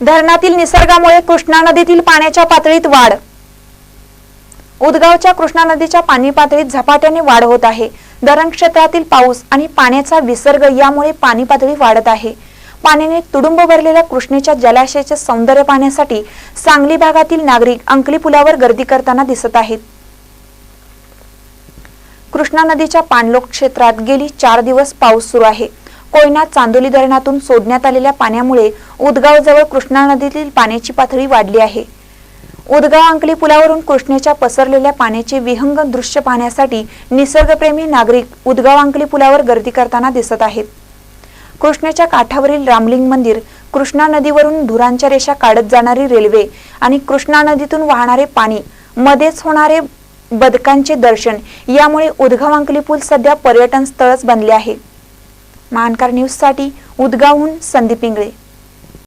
धरणातील निसर्गामुळे कृष्णा नदीतील पाण्याच्या पातळीत वाढ. उदगावच्या कृष्णा नदीच्या पाणी पातळीत झपाट्याने वाढ होत आहे. धरण क्षेत्रातील पाऊस आणि पाण्याचा विसर्ग यामुळे पाणी पातळी वाढत आहे. पाण्याने तुडुंब भरलेल्या कृष्णेच्या जलाशयाचे सौंदर्य पाहण्यासाठी सांगली भागातील नागरिक अंकली पुलावर गर्दी करताना दिसत आहेत. कृष्णा नदीच्या पाणलोट क्षेत्रात गेली चार दिवस पाऊस सुरू आहे. कोयना चांदोली धरणातून सोडण्यात आलेल्या पाण्यामुळे उदगावजवळ कृष्णा नदीतील पाण्याची पातळी वाढली आहे. उदगाव अंकली पुलावरून कृष्णेच्या पसरलेल्या पाण्याचे विहंग दृश्य पाहण्यासाठी निसर्गप्रेमी नागरिक उदगाव अंकली पुलावर गर्दी करताना दिसत आहेत. कृष्णेच्या काठावरील रामलिंग मंदिर कृष्णा नदीवरून धुरांच्या रेषा काढत जाणारी रेल्वे आणि कृष्णा नदीतून वाहणारे पाणी मध्येच होणारे बदकांचे दर्शन यामुळे उदगाव अंकली पूल सध्या पर्यटन स्थळच बनले आहे. मानकार न्यूजसाठी उदगावहून संदीप इंगळे.